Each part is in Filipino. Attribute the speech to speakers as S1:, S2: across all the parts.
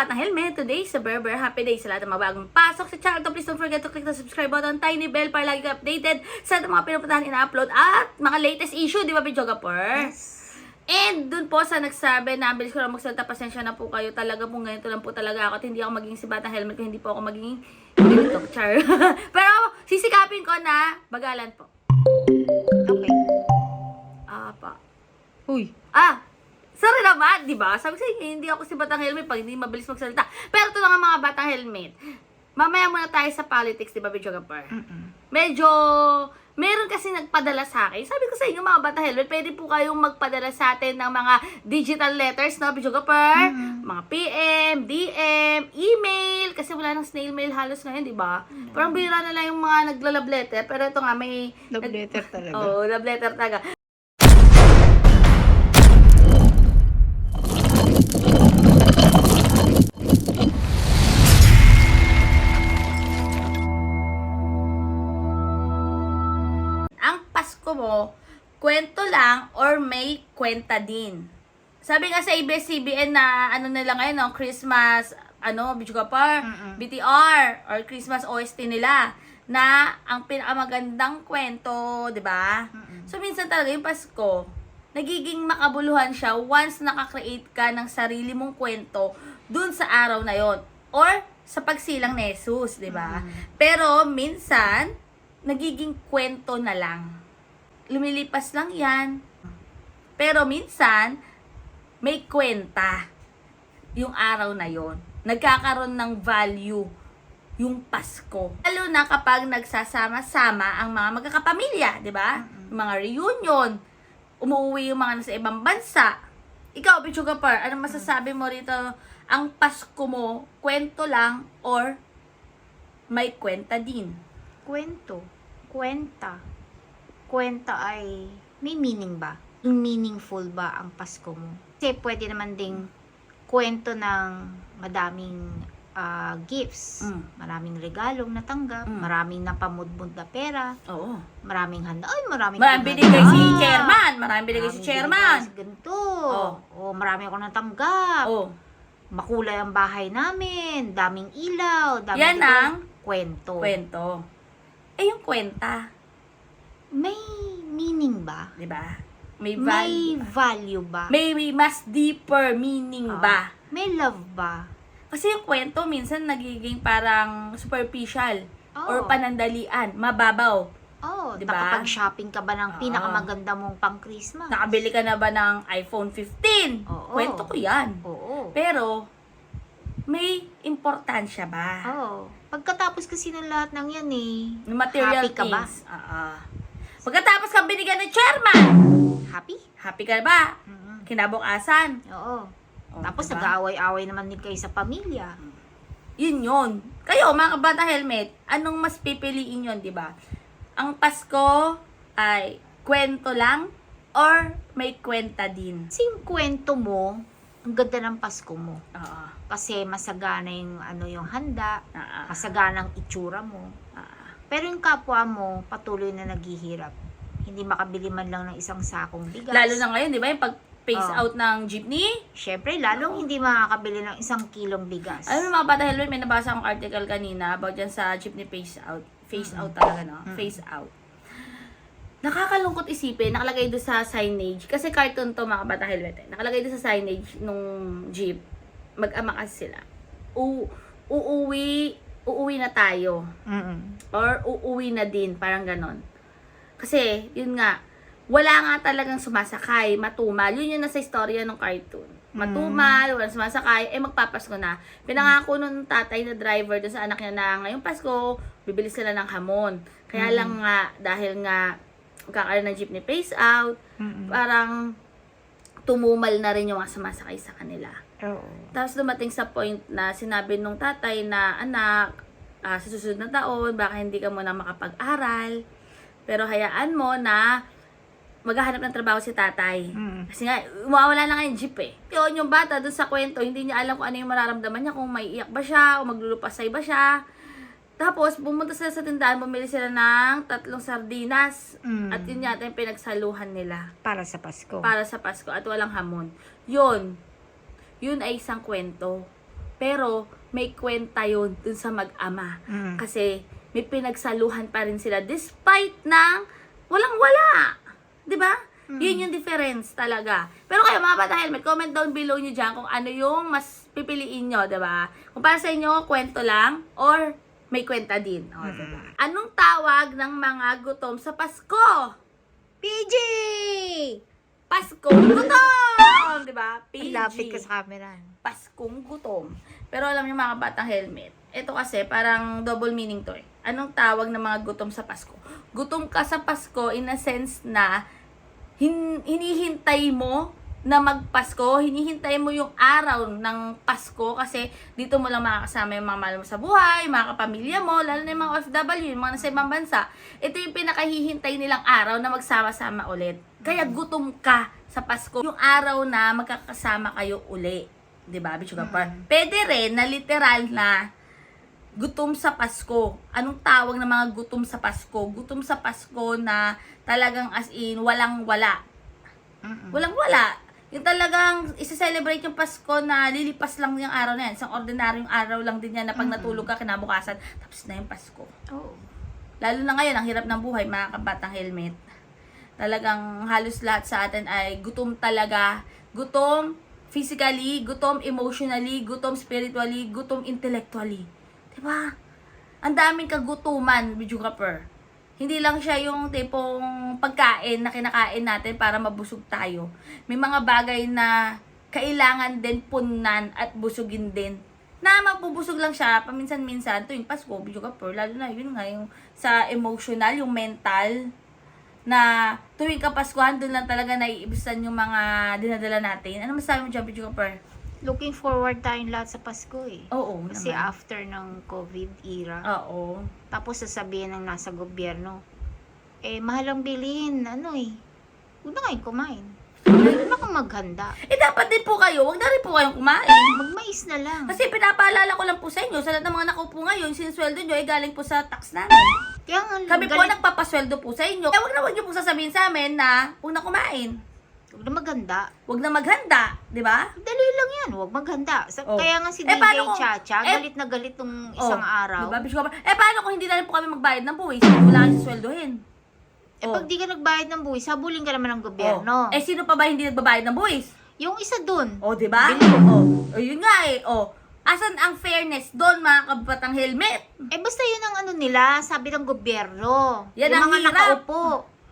S1: Batang Helmet. Today sa Berber. Happy day sa lahat ng mga bagong pasok sa channel to. Please don't forget to click the subscribe button, tiny bell para lagi ka updated sa mga pinupuntahan ina-upload at mga latest issue, di ba, Bidjogapur? And dun po sa nagsabi na bilis ko lang magsalita, pasensya na po kayo. Talaga po ganito lang po talaga ako at hindi ako maging si Batang Helmet kung hindi po ako maging ganito, char. Pero sisikapin ko na bagalan po.
S2: Okay.
S1: Ah, pa.
S2: Uy.
S1: Ah, sorry naman, di ba? Sabi ko sa inyo, hindi ako si Batang Helmet pag hindi mabilis magsalita. Pero ito na nga mga Batang Helmet. Mamaya muna tayo sa politics, di ba, Bidyo Gapar? Medyo, meron kasi nagpadala sa akin. Sabi ko sa inyo, mga Batang Helmet, pwede po kayong magpadala sa atin ng mga digital letters, no, Bidyo Gapar? Mga PM, DM, email. Kasi wala nang snail mail halos ngayon, di ba? Parang bira na lang yung mga nagla-love letter. Pero ito nga, may...
S2: Love letter talaga.
S1: Oo, love letter talaga. Mo, kwento lang or may kwenta din. Sabi nga sa ABS-CBN na ano nila ngayon, no, Christmas, ano, Bijugapar,
S2: Mm-mm.
S1: BTR, or Christmas OST nila, na ang pinakamagandang kwento, di ba? So, minsan talaga yung Pasko, nagiging makabuluhan siya once nakakreate ka ng sarili mong kwento dun sa araw na yon Or sa pagsilang ni Jesus, di ba? Pero, minsan, nagiging kwento na lang. Lumilipas lang yan. Pero minsan, may kwenta yung araw na yon. Nagkakaroon ng value yung Pasko. Lalo na kapag nagsasama-sama ang mga magkakapamilya, di ba? Yung mga reunion, umuwi yung mga nasa ibang bansa. Ikaw, Pichuga Par, ano masasabi mo rito? Ang Pasko mo, kwento lang or may kwenta din?
S2: Kwento. Kwenta. Kwenta ay may meaning ba? Meaningful ba ang Pasko mo? Kasi pwede naman ding kwento ng madaming ah, gifts,
S1: Mm.
S2: maraming regalong natanggap,
S1: Mm.
S2: maraming napamudmud na pera,
S1: Oo.
S2: maraming handa. Ay, maraming
S1: Maraming binigay si
S2: Ah,
S1: chairman. Maraming binigay si chairman.
S2: binigay si ganito.
S1: Oh.
S2: Oh, marami ako natanggap.
S1: Oh.
S2: Makulay ang bahay namin, daming ilaw, daming
S1: Yan ang
S2: kwento.
S1: kwento. Eh, yung kwenta,
S2: May meaning ba?
S1: di ba? May
S2: May
S1: value. ba?
S2: value ba?
S1: May, may mas deeper meaning
S2: Ah.
S1: ba?
S2: May love ba?
S1: Kasi yung kwento minsan nagiging parang superficial
S2: Oo.
S1: or panandalian, mababaw.
S2: Oh,
S1: Diba?
S2: nakapag-shopping ka ba ng
S1: Oo.
S2: pinakamaganda mong pang-Christmas?
S1: Nakabili ka na ba ng iPhone 15?
S2: Oo.
S1: Kwento ko yan.
S2: Oo.
S1: Pero, may importansya ba?
S2: Oo. Pagkatapos kasi ng lahat ng yan eh,
S1: material
S2: Happy ka ba?
S1: things. Oo. Pagkatapos kang binigyan ng chairman,
S2: happy?
S1: happy ka na ba?
S2: Mhm.
S1: Kinabukasan.
S2: Oo.
S1: Oh,
S2: Tapos
S1: diba?
S2: nag-aaway-aaway naman din kayo sa pamilya.
S1: Yun yun. Kayo, mga kabata helmet, anong mas pipiliin yun, di ba? Ang Pasko ay kwento lang or may kwenta din?
S2: Kasi yung kwento mo, ang ganda ng Pasko mo.
S1: Oo.
S2: Kasi masagana yung, ano, yung handa,
S1: ah,
S2: masagana ang itsura mo. Pero yung kapwa mo, patuloy na naghihirap. Hindi makabili man lang ng isang sakong bigas.
S1: Lalo na ngayon, di ba? Yung pag-phase
S2: Oo.
S1: out ng jeepney.
S2: Siyempre, lalong hindi makakabili ng isang kilong bigas.
S1: Alam mo mga bata helmet, may nabasa akong article kanina about dyan sa jeepney phase out. Phase out talaga, no?
S2: Mm.
S1: Phase out. Nakakalungkot isipin, nakalagay doon sa signage. Kasi cartoon to mga bata. Eh. Nakalagay doon sa signage nung jeep. Mag-ama kasi sila. U uuwi, uuwi na tayo.
S2: Mm-mm.
S1: Or uuwi na din, parang ganon. Kasi, yun nga, wala nga talagang sumasakay, matumal. Yun yung nasa istorya ng cartoon. Matumal, walang sumasakay, eh magpapasko na. Pinangako nung tatay na driver doon sa anak niya na ngayong Pasko, bibili sila ng hamon. Kaya
S2: Mm.
S1: lang nga, dahil nga, magkakaroon ng jeepney face out,
S2: Mm-mm.
S1: parang tumumal na rin yung mga sumasakay sa kanila.
S2: Oo.
S1: Tapos dumating sa point na sinabi nung tatay na, anak, ah, sa susunod na taon, baka hindi ka muna makapag-aral. Pero hayaan mo na maghahanap ng trabaho si tatay.
S2: Mm.
S1: Kasi nga, mawawala na nga yung jeep eh. Yun, yung bata dun sa kwento, hindi niya alam kung ano yung mararamdaman niya, kung may iyak ba siya, o maglulupasay ba siya. Tapos, pumunta sila sa tindahan, bumili sila ng tatlong sardinas.
S2: Mm.
S1: At yun yata yung pinagsaluhan nila
S2: Para sa Pasko.
S1: para sa Pasko at walang hamon. Yun, yun ay isang kwento. Pero may kwenta yun dun sa mag-ama.
S2: Mm.
S1: Kasi may pinagsaluhan pa rin sila despite ng walang-wala. 'Di ba? Yun yung difference talaga. Pero kayo mga bata helmet, comment down below nyo dyan kung ano yung mas pipiliin nyo, 'di ba? Kung para sa inyo, kwento lang or may kwenta din. O, diba? Anong tawag ng mga gutom sa Pasko?
S2: PG!
S1: Pasko gutom! 'Di ba? PG.
S2: Lapit ka sa camera.
S1: Paskong gutom. Pero alam niyo mga batang helmet, ito kasi parang double meaning to eh. Anong tawag ng mga gutom sa Pasko? Gutom ka sa Pasko in a sense na hin- hinihintay mo na magpasko, hinihintay mo yung araw ng Pasko kasi dito mo lang makakasama yung mga mahal mo sa buhay, mga kapamilya mo, lalo na yung mga OFW, yung mga nasa ibang bansa. Ito yung pinakahihintay nilang araw na magsama-sama ulit. Kaya gutom ka sa Pasko, yung araw na magkakasama kayo uli. 'Di ba, Bichuga Par? Pwede rin na literal na gutom sa Pasko. Anong tawag ng mga gutom sa Pasko? Gutom sa Pasko na talagang as in walang wala.
S2: Mm-mm.
S1: Walang wala. Yung talagang isa-celebrate yung Pasko na lilipas lang yung araw na yan. Isang ordinaryong araw lang din yan na pag natulog ka kinabukasan, tapos na yung Pasko.
S2: Oo.
S1: Lalo na ngayon, ang hirap ng buhay, mga kabatang helmet. Talagang halos lahat sa atin ay gutom talaga. Gutom physically, gutom emotionally, gutom spiritually, gutom intellectually. 'Di ba? Ang daming kagutuman, Bidyo Kapper. Hindi lang siya yung tipong pagkain na kinakain natin para mabusog tayo. May mga bagay na kailangan din punan at busugin din. Na mabubusog lang siya paminsan-minsan tuwing Pasko, Bidyo Kapper. Lalo na yun nga, yung sa emotional, yung mental, na tuwing Kapaskuhan, doon lang talaga naiibisan yung mga dinadala natin. Ano masabi mo dyan, Bidyo Kapper?
S2: Looking forward tayong lahat sa Pasko eh.
S1: Oo,
S2: Kasi
S1: naman.
S2: after ng COVID era,
S1: Oo.
S2: tapos sasabihin ng nasa gobyerno, eh, mahal ang bilhin, ano eh. Huwag na kayong kumain. Huwag na kang maghanda.
S1: Eh, dapat din po kayo, wag na rin po kayong kumain.
S2: Magmais na lang.
S1: Kasi pinapaalala ko lang po sa inyo, sa lahat ng mga nakaupo ngayon, sinisweldo nyo ay galing po sa tax namin.
S2: Kaya nga,
S1: Kami po
S2: galit-
S1: nagpapasweldo po sa inyo. Eh, wag na wag nyo po sasabihin sa amin na huwag na kumain.
S2: Huwag na maghanda.
S1: Huwag na maghanda, di ba?
S2: Dali lang yan, huwag maghanda. Sa,
S1: Oh.
S2: Kaya nga si
S1: Eh,
S2: DJ
S1: kung-
S2: Chacha,
S1: eh,
S2: galit na galit nung isang
S1: Oh,
S2: araw.
S1: Diba, Bishop? Eh, paano kung hindi na rin po kami magbayad ng buwis? Wala kang sweldohin.
S2: Eh,
S1: Oh.
S2: pag di ka nagbayad ng buwis, habulin ka naman ng gobyerno.
S1: Oh. Eh, sino pa ba hindi nagbabayad ng buwis?
S2: Yung isa dun,
S1: O, di ba?
S2: Bilhin.
S1: O, o, yun nga eh. O, asan ang fairness doon, mga kabatang helmet?
S2: eh basta yun ang ano nila, sabi ng gobyerno.
S1: Yan
S2: yung
S1: ang
S2: mga
S1: hirap.
S2: nakaupo.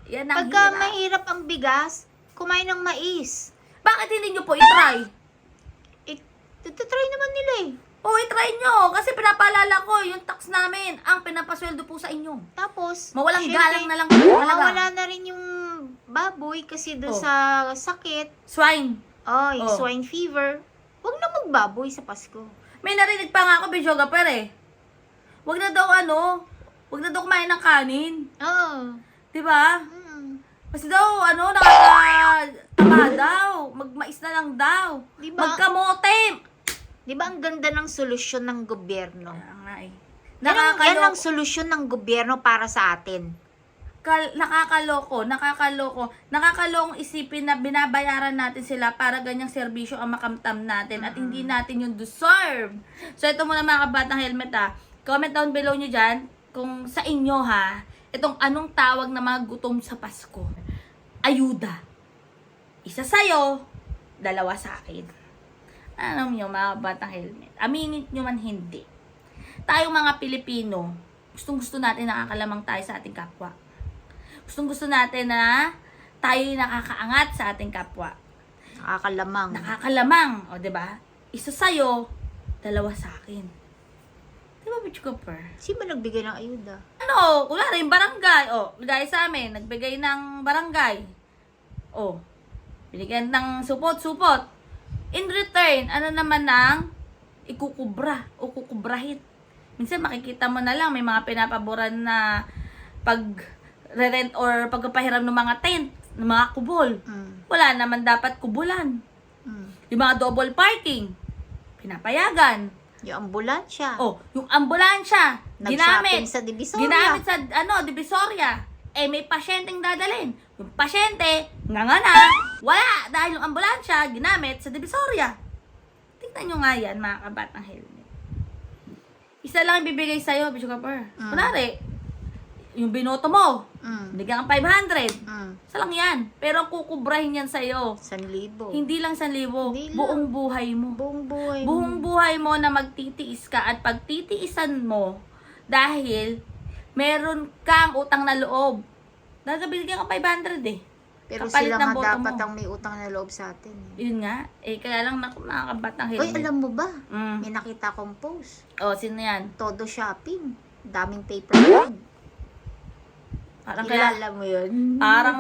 S1: Yan ang
S2: Pagka
S1: hirap.
S2: mahirap ang bigas, kumain ng mais.
S1: Bakit hindi nyo po itry?
S2: Eh, tututry naman nila eh.
S1: O, itry nyo. Kasi pinapaalala ko, yung tax namin, ang pinapasweldo po sa inyo.
S2: Tapos,
S1: Mawalang
S2: syempre,
S1: galang na lang.
S2: Mawawala na rin yung baboy kasi doon
S1: Oh.
S2: sa sakit.
S1: Swine.
S2: Oh, yung
S1: Oh.
S2: swine fever. Huwag na magbaboy sa Pasko.
S1: May narinig pa nga ako, Bishoga, pero eh. Huwag na daw ano, huwag na daw kumain ng kanin.
S2: Oo.
S1: Di ba?
S2: Mm.
S1: Kasi daw, ano, nakakataba daw. Magmais na lang daw.
S2: Di ba?
S1: Magkamote.
S2: Di ba ang ganda ng solusyon ng gobyerno?
S1: Kaya nga eh.
S2: Ang, yan ang solusyon ng gobyerno para sa atin.
S1: kal- nakakaloko, nakakaloko, nakakalokong isipin na binabayaran natin sila para ganyang serbisyo ang makamtam natin at hindi natin yung deserve. So ito muna mga kabatang helmet ha. Comment down below nyo dyan kung sa inyo ha, itong anong tawag na mga gutom sa Pasko. Ayuda. Isa sa'yo, dalawa sa akin. Alam nyo mga batang helmet, aminin nyo man hindi. Tayong mga Pilipino, gustong gusto natin nakakalamang tayo sa ating kapwa. Gustong gusto natin na tayo nakakaangat sa ating kapwa.
S2: Nakakalamang.
S1: Nakakalamang, o ba? Isa sa'yo, dalawa sa akin. Di ba, Bitch Cooper?
S2: Sino nagbigay ng ayuda?
S1: Ano, kunwari, yung barangay, o, gaya sa amin, nagbigay ng barangay. O, binigyan ng supot-supot. In return, ano naman ng ikukubra o kukubrahin. Minsan makikita mo na lang, may mga pinapaboran na pag rent or pagpapahiram ng mga tent, ng mga kubol.
S2: Mm.
S1: Wala naman dapat kubulan.
S2: Mm.
S1: Yung mga double parking, pinapayagan.
S2: Yung ambulansya.
S1: Oh, yung ambulansya, ginamit.
S2: sa Divisoria.
S1: Ginamit sa, ano, Divisoria. Eh, may pasyenteng dadalhin. Yung pasyente, nga nga na, wala. Dahil yung ambulansya, ginamit sa Divisoria. tingnan nyo nga yan, mga kabatang helmet. Isa lang ibibigay sa'yo, Bishop Kapar.
S2: Mm.
S1: Kunwari, yung binoto mo,
S2: Mm.
S1: bigyan kang 500.
S2: Mm.
S1: Isa lang yan. Pero ang kukubrahin yan sa'yo.
S2: San libo.
S1: Hindi lang 1,000,
S2: Hindi lang.
S1: buong buhay mo.
S2: Buong buhay mo.
S1: Buong buhay mo na magtitiis ka at pagtitiisan mo dahil meron kang utang na loob. Dadabigyan ka 500 eh.
S2: Pero
S1: kapalit
S2: sila
S1: ng
S2: nga
S1: boto
S2: dapat
S1: mo.
S2: ang may utang na loob sa atin. Eh.
S1: Yun nga. Eh, kaya lang naku, mga kabatang
S2: Uy,
S1: helmet.
S2: alam mo ba?
S1: Mm.
S2: May nakita kong post.
S1: Oh, sino yan?
S2: Todo shopping. Daming paper bag.
S1: Parang kaya,
S2: Kilala mo yun?
S1: parang,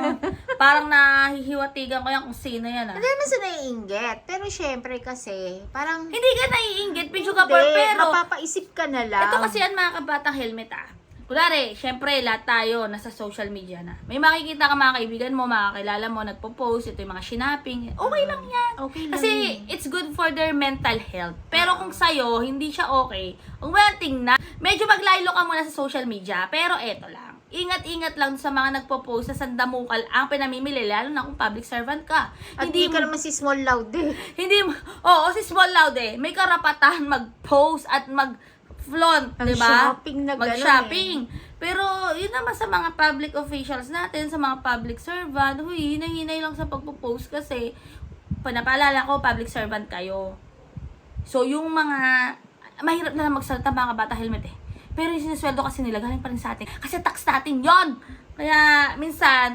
S1: parang nahihiwatigan ko yan kung sino yan ah.
S2: Hindi naman sa naiinggit. Pero syempre kasi, parang...
S1: Hindi ka naiinggit, Pichu
S2: Hindi,
S1: Kapar, pero
S2: mapapaisip ka na lang.
S1: ito kasi yan mga kabatang helmet ah. Kunwari, syempre, lahat tayo nasa social media na. May makikita ka mga kaibigan mo, makakilala mo, nagpo-post, ito yung mga shinaping. Okay lang yan.
S2: Okay lang
S1: Kasi
S2: yun.
S1: it's good for their mental health. Pero kung sa'yo, hindi siya okay, huwag mo lang tingnan. Medyo maglaylo ka muna sa social media, pero eto lang. Ingat-ingat lang sa mga nagpo-post sa sandamukal ang pinamimili, lalo na kung public servant ka.
S2: At
S1: hindi
S2: hindi ka naman si Small Loud eh.
S1: hindi mo, oo, si Small Loud eh, may karapatan mag-post at mag-flaunt,
S2: Ang
S1: di ba?
S2: shopping na gano'n
S1: Mag-shopping. Pero, yun naman sa mga public officials natin, sa mga public servant, huy, hinay-hinay lang sa pagpo-post kasi, panapaalala ko, public servant kayo. So, yung mga, mahirap na lang magsalita mga kabata helmet eh. Pero yung sinesweldo kasi nila, galing pa rin sa atin. Kasi tax natin yon Kaya, minsan,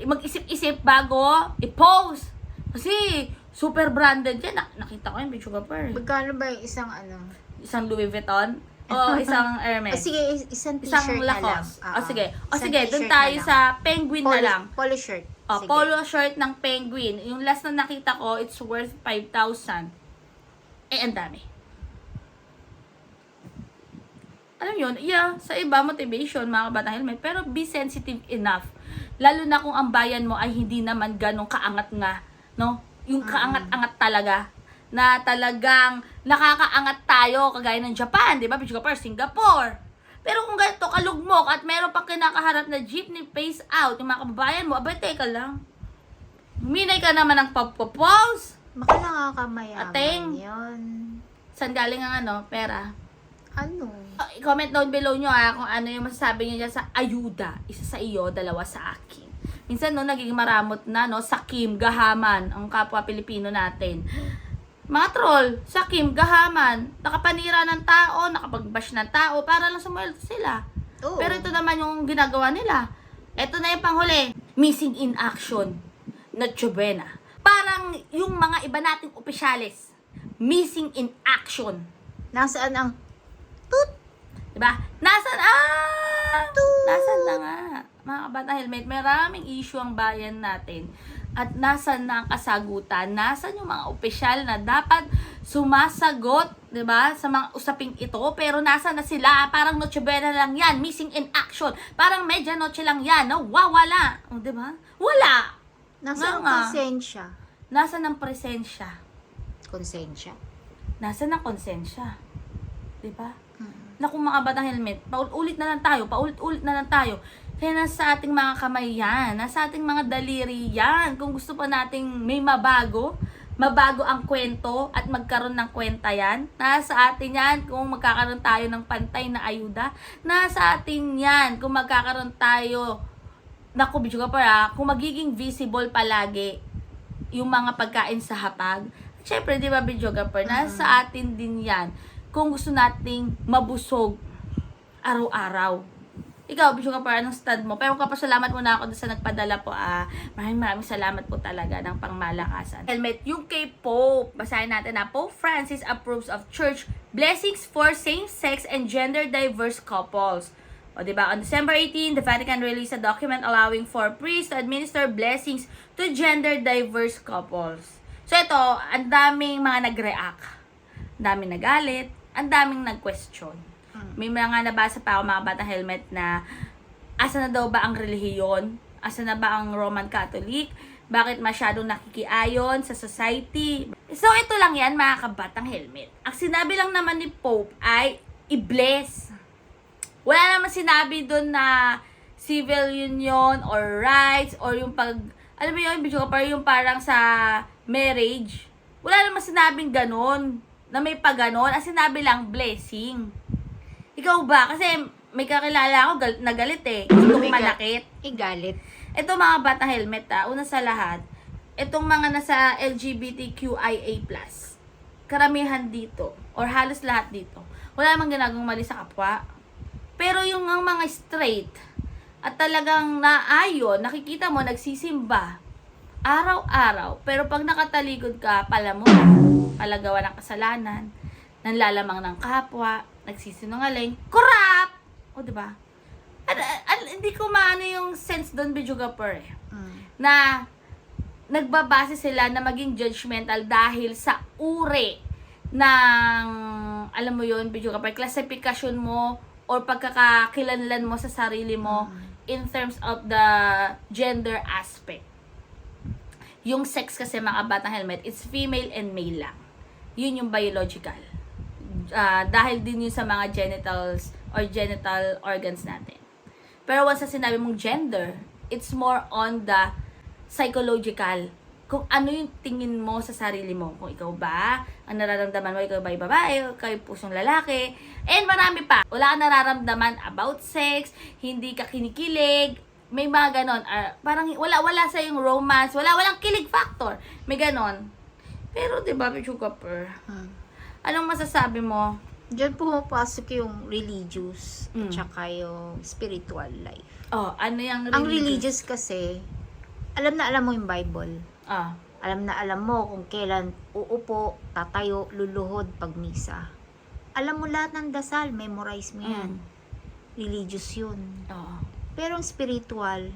S1: mag-isip-isip bago i-post. Kasi, super branded yan. Nak- nakita ko yung Bicho Gapper.
S2: Magkano ba yung isang ano?
S1: Isang Louis Vuitton o isang Hermes.
S2: sige, is- isang
S1: Isang
S2: t-shirt na lang. Oo.
S1: O sige. O
S2: Isang
S1: sige, doon tayo
S2: na
S1: sa penguin na
S2: polo,
S1: lang.
S2: Polo shirt.
S1: O,
S2: Sige.
S1: polo shirt ng penguin. Yung last na nakita ko, it's worth 5,000. Eh, ang dami. Alam yun, yeah, sa iba, motivation, mga kabatang helmet. Pero be sensitive enough. Lalo na kung ang bayan mo ay hindi naman ganong kaangat nga. No? Yung kaangat-angat talaga. Na talagang nakakaangat tayo, kagaya ng Japan, di ba? Singapore, Singapore. Pero kung ganito kalugmok at meron pang kinakaharap na jeepney face out, yung mga kababayan mo, abay, teka lang. Huminay ka naman ng pagpo-pause.
S2: Baka nakakamayaman
S1: Ateng.
S2: yun.
S1: Saan galing ang ano, pera?
S2: Ano?
S1: Uh, comment down below nyo ha kung ano yung masasabi nyo dyan sa ayuda. Isa sa iyo, dalawa sa akin. Minsan no, naging maramot na, no? Sakim, gahaman, ang kapwa Pilipino natin. Mga troll, sakim, gahaman, nakapanira ng tao, nakapagbash ng tao, para lang sumweldo sila.
S2: Oo.
S1: Pero ito naman yung ginagawa nila. Ito na yung panghuli. Missing in action. Nacho buena. Parang yung mga iba nating opisyalis. Missing in action.
S2: Nasaan ang toot?
S1: Diba? Nasaan? Ah! Nasaan na nga? Mga kabata helmet, maraming issue ang bayan natin. At nasan na ang kasagutan? Nasan yung mga opisyal na dapat sumasagot, 'di ba sa mga usaping ito? Pero nasa na sila? Parang Noche Buena lang yan. Missing in action. Parang medianoche lang yan. Nawawala. O, 'di ba? Wala.
S2: Nasaan ang konsensya?
S1: Nasa ng presensya?
S2: Konsensya?
S1: Nasa ng konsensya? 'Di ba?
S2: Mm.
S1: Naku mga batang helmet, paulit-ulit na lang tayo, paulit-ulit na lang tayo. Kaya nasa ating mga kamay yan, nasa ating mga daliri yan. Kung gusto pa nating may mabago, mabago ang kwento at magkaroon ng kwenta yan, nasa atin yan kung magkakaroon tayo ng pantay na ayuda, nasa atin yan kung magkakaroon tayo, naku, bitch ka pa ah, kung magiging visible palagi yung mga pagkain sa hapag. Siyempre, di ba, videographer, nasa atin din yan kung gusto nating mabusog araw-araw. Ikaw, videographer, anong stand mo? Pero kapasalamat muna ako doon sa nagpadala po. Ah, maraming maraming salamat po talaga ng pangmalakasan. Helmet, yung kay Pope. Basahin natin na Pope Francis approves of church blessings for same-sex and gender-diverse couples. O, di ba? On December 18, the Vatican released a document allowing for priests to administer blessings to gender-diverse couples. So, ito, ang daming mga nag-react. Ang daming nagalit. Ang daming nag-question. May mga nabasa pa ako mga bata helmet na asa na daw ba ang relihiyon? Asa na ba ang Roman Catholic? Bakit masyadong nakikiayon sa society? So, ito lang yan mga kabatang helmet. Ang sinabi lang naman ni Pope ay i-bless wala naman sinabi doon na civil union or rights or yung pag alam mo yun, video ka yung parang sa marriage. Wala naman sinabing ganon, na may pa ganon. Ang sinabi lang, blessing. Ikaw ba? Kasi may kakilala ako gal- na galit eh.
S2: Ga-
S1: manakit.
S2: Igalit.
S1: Ito mga bata helmet ah, una sa lahat, itong mga nasa LGBTQIA+, karamihan dito, or halos lahat dito, wala namang ginagawang mali sa kapwa. Pero yung ang mga straight, at talagang naayon, nakikita mo, nagsisimba, araw-araw, pero pag nakatalikod ka, pala mo, palagawa ng kasalanan, nanlalamang ng kapwa, nagsisinungaling, corrupt! O, di ba? At, at, hindi ko maano yung sense doon, Bijuga Per, eh
S2: Mm.
S1: na nagbabase sila na maging judgmental dahil sa uri ng, alam mo yun, kapag classification mo or pagkakakilanlan mo sa sarili mo in terms of the gender aspect. Yung sex kasi mga batang helmet, it's female and male lang. Yun yung biological. Ah, dahil din yun sa mga genitals or genital organs natin. Pero once na sinabi mong gender, it's more on the psychological. Kung ano yung tingin mo sa sarili mo. Kung ikaw ba, ang nararamdaman mo, ikaw ba ay babae, ikaw ay pusong lalaki, and marami pa. Wala kang nararamdaman about sex, hindi ka kinikilig, may mga ganon. Ah, parang wala wala sa yung romance, wala walang kilig factor. May ganon. Pero 'di ba, Pichuga Per?
S2: Mm.
S1: Anong masasabi mo?
S2: Diyan pumapasok yung religious
S1: Mm.
S2: at saka yung spiritual life.
S1: Oh, ano yung
S2: Ang religious kasi, alam na alam mo yung Bible.
S1: Ah,
S2: Alam na alam mo kung kailan uupo, tatayo, luluhod pag misa. Alam mo lahat ng dasal, memorize mo yan.
S1: mm.
S2: Religious yun.
S1: Oo.
S2: Pero ang spiritual,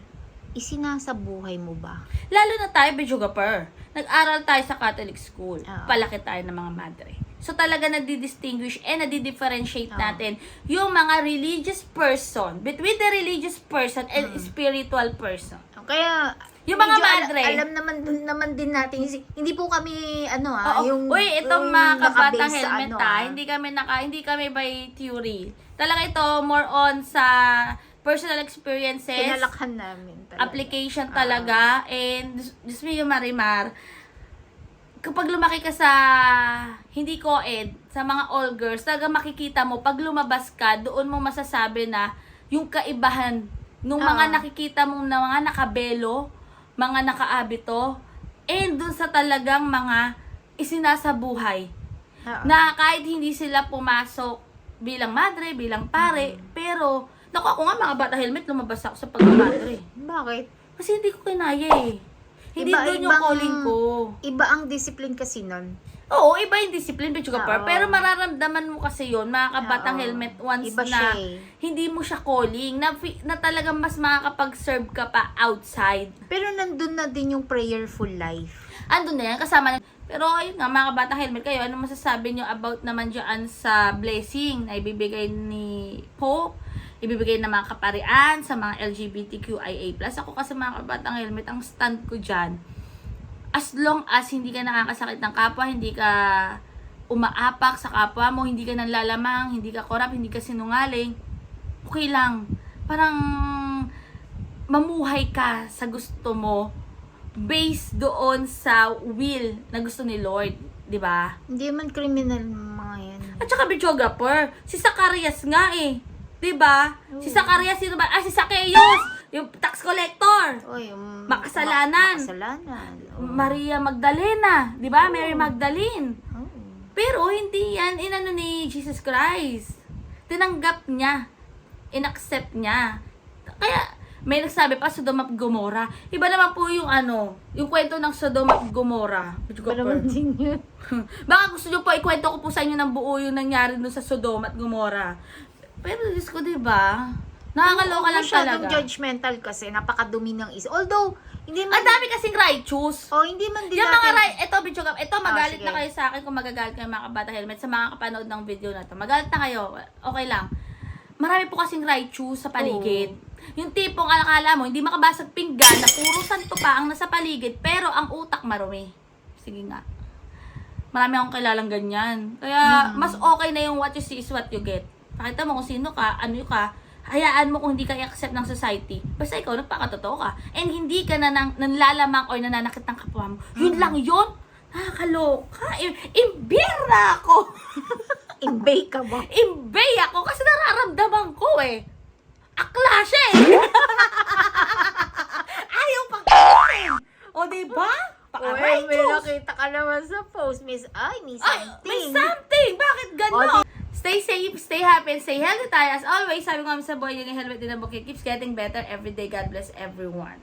S2: isinasa buhay mo ba?
S1: Lalo na tayo, Bijuga Per. Nag-aral tayo sa Catholic school.
S2: Oo.
S1: Palaki tayo ng mga madre. So talaga nadi-distinguish and nadi-differentiate
S2: Oo.
S1: natin yung mga religious person between the religious person and
S2: Mm.
S1: spiritual person.
S2: Kaya,
S1: Yung mga
S2: medyo al-
S1: madre.
S2: alam naman naman din natin, hindi po kami, ano ah,
S1: Oo.
S2: yung,
S1: Uy, itong
S2: yung
S1: mga kabatang
S2: nakabase sa
S1: helmet
S2: ano,
S1: ah,
S2: ah.
S1: hindi kami naka hindi kami by theory. Talaga ito more on sa personal experiences.
S2: Kinalakhan namin talaga.
S1: application
S2: Ah.
S1: talaga and just me yung Marimar kapag lumaki ka sa hindi co-ed sa mga all girls talaga makikita mo pag lumabas ka doon mo masasabi na yung kaibahan nung mga
S2: Ah.
S1: nakikita mong na mga nakabelo mga nakaabito and dun sa talagang mga isinasabuhay
S2: Oo.
S1: na kahit hindi sila pumasok bilang madre, bilang pare, pero naku ako nga mga bata helmet lumabas ako sa pagkamadre.
S2: Bakit?
S1: Kasi hindi ko kinaya eh. Hindi
S2: Iba-
S1: doon yung calling ko.
S2: Iba ang discipline kasi nun.
S1: Oo, iba yung discipline, bitch ka. Pero mararamdaman mo kasi yon mga kabatang
S2: Oo.
S1: helmet once
S2: Iba
S1: na
S2: siya eh.
S1: hindi mo siya calling, na, fi- na talagang mas makakapag-serve ka pa outside.
S2: Pero nandun na din yung prayerful life.
S1: Andun na yan, kasama na. Pero ayun nga, mga kabatang helmet kayo, ano masasabi nyo about naman dyan sa blessing na ibibigay ni Pope, ibibigay ng mga kaparian sa mga LGBTQIA+. Ako kasi mga kabatang helmet, ang stand ko dyan, as long as hindi ka nakakasakit ng kapwa, hindi ka umaapak sa kapwa mo, hindi ka nanlalamang, hindi ka korap, hindi ka sinungaling, okay lang. Parang mamuhay ka sa gusto mo based doon sa will na gusto ni Lord, 'di ba?
S2: Hindi man criminal mga yan.
S1: At saka videographer, si Zacarias nga eh. 'Di ba? Si. Zacarias sino ba? Ah, si Zacchaeus, yung tax collector.
S2: Oy, um,
S1: Makasalanan.
S2: Makasalanan. Oo.
S1: Maria Magdalena, 'di ba? Mary. Magdalene.
S2: Oo.
S1: Pero hindi yan inano ni Jesus Christ. Tinanggap niya. Inaccept niya. Kaya may nagsabi pa Sodom at Gomorrah. Iba naman po yung ano, yung kwento ng Sodom at Gomorrah.
S2: Iba naman din yun.
S1: Baka gusto nyo po ikwento ko po sa inyo ng buo yung nangyari dun sa Sodom at Gomorrah. Pero Diyos ko, di ba? Nakakaloka lang
S2: Masyadong
S1: talaga.
S2: judgmental kasi napakadumi ng is. Although, hindi man
S1: Ang dami kasing righteous.
S2: Oh, hindi man din
S1: Yung mga
S2: natin-
S1: right, ito, video ka, ito, magalit
S2: sige.
S1: na kayo sa akin kung magagalit kayo mga kabata helmet sa mga kapanood ng video na to. Magalit na kayo, okay lang. Marami po kasing righteous sa paligid. Yung tipong akala mo, hindi makabasag pinggan na puro santo pa ang nasa paligid, pero ang utak marumi. Sige nga. Marami akong kilalang ganyan. Kaya,
S2: Mm.
S1: mas okay na yung what you see is what you get. Pakita mo kung sino ka, ano ka, hayaan mo kung hindi ka i-accept ng society. Basta ikaw, nagpakatotoo ka. And hindi ka na nang, nanlalamang or nananakit ng kapwa mo. Yun
S2: Mm.
S1: lang yun. Nakakaloka. Im- imbir na ako.
S2: Imbay ka ba?
S1: Imbay ako kasi nararamdaman ko eh. Akla siya eh. Ayaw pang kainin. O, diba?
S2: Uy, may
S1: Paarayos.
S2: nakita ka naman sa post, Miss. Ay, may
S1: Ay,
S2: something.
S1: may something. Bakit gano'n? Stay safe, stay happy, and stay healthy tayo. As always, sabi ko nga sa boy, yung helmet din ang bukid keeps getting better every day. God bless everyone.